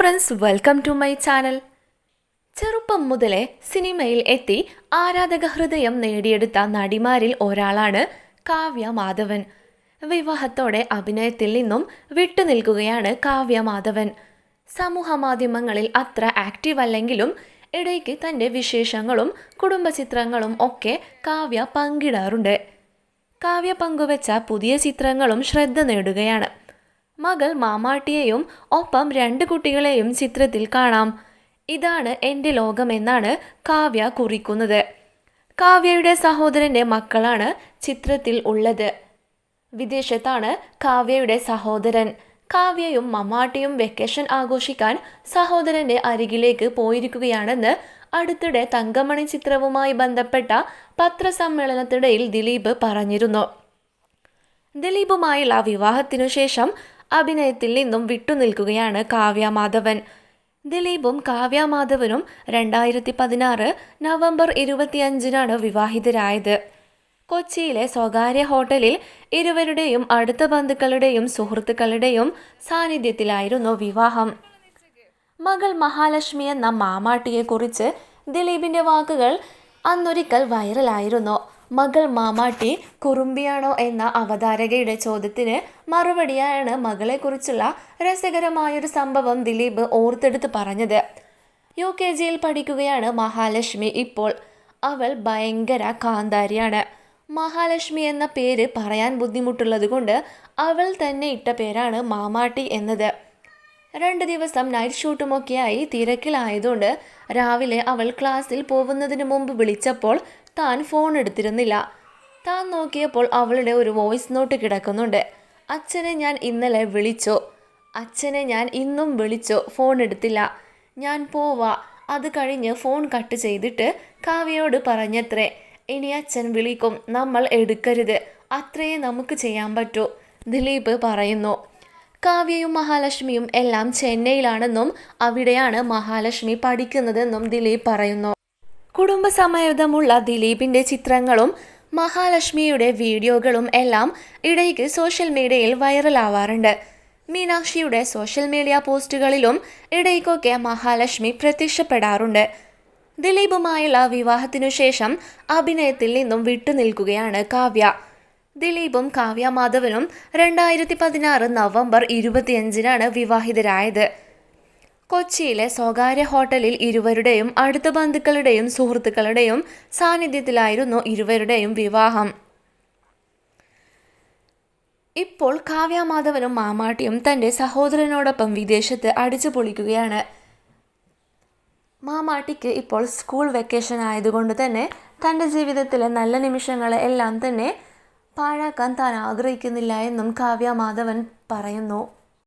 Friends welcome to my channel ചെറുപ്പം മുതലേ സിനിമയിൽ എത്തി ആരാധക ഹൃദയം നേടിയെടുത്ത നടിമാരിൽ ഒരാളാണ് കാവ്യ മാധവൻ. വിവാഹത്തോടെ അഭിനയത്തിൽ നിന്നും വിട്ടുനിൽക്കുകയാണ് കാവ്യ മാധവൻ. സമൂഹ മാധ്യമങ്ങളിൽ അത്ര ആക്റ്റീവ് അല്ലെങ്കിലും ഇടയ്ക്ക് തന്റെ വിശേഷങ്ങളും കുടുംബചിത്രങ്ങളും ഒക്കെ കാവ്യ പങ്കിടാറുണ്ട്. കാവ്യ പങ്കുവച്ച പുതിയ ചിത്രങ്ങളും ശ്രദ്ധ നേടുകയാണ്. മകൾ മാമാട്ടിയെയും ഒപ്പം രണ്ട് കുട്ടികളെയും ചിത്രത്തിൽ കാണാം. ഇതാണ് എന്റെ ലോകം എന്നാണ് കാവ്യ കുറിക്കുന്നത്. കാവ്യയുടെ സഹോദരന്റെ മക്കളാണ് ചിത്രത്തിൽ ഉള്ളത്. വിദേശത്താണ് കാവ്യയുടെ സഹോദരൻ. കാവ്യയും മമ്മാട്ടിയും വെക്കേഷൻ ആഘോഷിക്കാൻ സഹോദരന്റെ അരികിലേക്ക് പോയിരിക്കുകയാണെന്ന് അടുത്തിടെ തങ്കമണി ചിത്രവുമായി ബന്ധപ്പെട്ട പത്രസമ്മേളനത്തിനിടയിൽ ദിലീപ് പറഞ്ഞിരുന്നു. ദിലീപുമായുള്ള വിവാഹത്തിനു ശേഷം അഭിനയത്തിൽ നിന്നും വിട്ടുനിൽക്കുകയാണ് കാവ്യ മാധവൻ. ദിലീപും കാവ്യ മാധവനും രണ്ടായിരത്തി പതിനാറ് നവംബർ ഇരുപത്തിയഞ്ചിനാണ് വിവാഹിതരായത്. കൊച്ചിയിലെ സ്വകാര്യ ഹോട്ടലിൽ ഇരുവരുടെയും അടുത്ത ബന്ധുക്കളുടെയും സുഹൃത്തുക്കളുടെയും സാന്നിധ്യത്തിലായിരുന്നു വിവാഹം. മകൾ മഹാലക്ഷ്മി എന്ന മാമാട്ടിയെക്കുറിച്ച് ദിലീപിന്റെ വാക്കുകൾ അന്നൊരിക്കൽ വൈറലായിരുന്നു. മകൾ മാമാട്ടി കുറുമ്പിയാണോ എന്ന അവതാരകയുടെ ചോദ്യത്തിന് മറുപടിയായാണ് മകളെക്കുറിച്ചുള്ള രസകരമായൊരു സംഭവം ദിലീപ് ഓർത്തെടുത്ത് പറഞ്ഞത്. യു കെ ജിയിൽ പഠിക്കുകയാണ് മഹാലക്ഷ്മി ഇപ്പോൾ. അവൾ ഭയങ്കര കാന്താരിയാണ്. മഹാലക്ഷ്മി എന്ന പേര് പറയാൻ ബുദ്ധിമുട്ടുള്ളത് കൊണ്ട് അവൾ തന്നെ ഇട്ട പേരാണ് മാമാട്ടി എന്നത്. രണ്ട് ദിവസം നൈറ്റ് ഷൂട്ടുമൊക്കെയായി തിരക്കിലായതുകൊണ്ട് രാവിലെ അവൾ ക്ലാസ്സിൽ പോകുന്നതിന് മുമ്പ് വിളിച്ചപ്പോൾ താൻ ഫോൺ എടുത്തിരുന്നില്ല. താൻ നോക്കിയപ്പോൾ അവളുടെ ഒരു വോയിസ് നോട്ട് കിടക്കുന്നുണ്ട്. അച്ഛനെ ഞാൻ ഇന്നലെ വിളിച്ചു. അച്ഛനെ ഞാൻ ഇന്നും വിളിച്ചു ഫോൺ എടുത്തില്ല. ഞാൻ പോവാ. അത് കഴിഞ്ഞ് ഫോൺ കട്ട് ചെയ്തിട്ട് കാവ്യയോട് പറഞ്ഞത്രേ ഇനി അച്ഛൻ വിളിക്കും. നമ്മൾ എടുക്കരുത്. അത്രയേ നമുക്ക് ചെയ്യാൻ പറ്റൂ. ദിലീപ് പറയുന്നു. കാവ്യയും മഹാലക്ഷ്മിയും എല്ലാം ചെന്നൈയിലാണെന്നും അവിടെയാണ് മഹാലക്ഷ്മി പഠിക്കുന്നതെന്നും ദിലീപ് പറയുന്നു. കുടുംബസമേതമുള്ള ദിലീപിന്റെ ചിത്രങ്ങളും മഹാലക്ഷ്മിയുടെ വീഡിയോകളും എല്ലാം ഇടയ്ക്ക് സോഷ്യൽ മീഡിയയിൽ വൈറലാവാറുണ്ട്. മീനാക്ഷിയുടെ സോഷ്യൽ മീഡിയ പോസ്റ്റുകളിലും ഇടയ്ക്കൊക്കെ മഹാലക്ഷ്മി പ്രത്യക്ഷപ്പെടാറുണ്ട്. ദിലീപുമായുള്ള വിവാഹത്തിനു ശേഷം അഭിനയത്തിൽ നിന്നും വിട്ടുനിൽക്കുകയാണ് കാവ്യ. ദിലീപും കാവ്യ മാധവനും രണ്ടായിരത്തി പതിനാറ് നവംബർ ഇരുപത്തിയഞ്ചിനാണ് വിവാഹിതരായത്. കൊച്ചിയിലെ സ്വകാര്യ ഹോട്ടലിൽ ഇരുവരുടെയും അടുത്ത ബന്ധുക്കളുടെയും സുഹൃത്തുക്കളുടെയും സാന്നിധ്യത്തിലായിരുന്നു ഇരുവരുടെയും വിവാഹം. ഇപ്പോൾ കാവ്യ മാധവനും മാമാട്ടിയും തന്റെ സഹോദരനോടൊപ്പം വിദേശത്ത് അടിച്ചു പൊളിക്കുകയാണ്. മാമാട്ടിക്ക് ഇപ്പോൾ സ്കൂൾ വെക്കേഷൻ ആയതുകൊണ്ട് തന്നെ തന്റെ ജീവിതത്തിലെ നല്ല നിമിഷങ്ങളെ എല്ലാം തന്നെ പാഴാക്കാൻ താൻ ആഗ്രഹിക്കുന്നില്ല എന്നും കാവ്യ മാധവൻ പറയുന്നു.